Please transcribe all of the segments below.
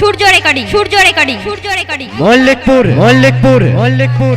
Surya recording Surya recording Surya recording Mallikpur Mallikpur Mallikpur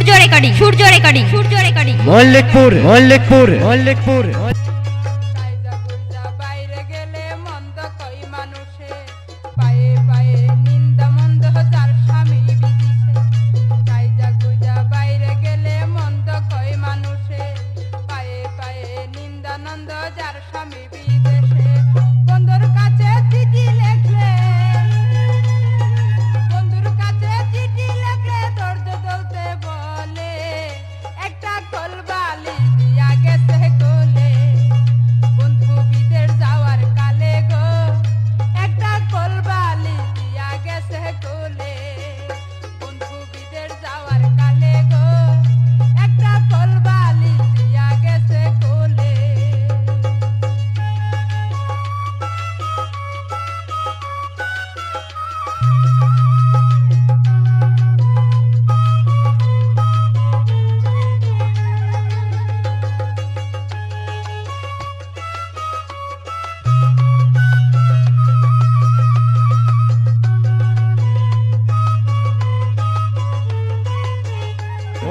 Surya recording Surya recording Surya recording Mallikpur Mallikpur Mallikpur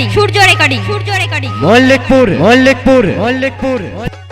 recording Surya recording Surya recording Mallikpur Mallikpur Mallikpur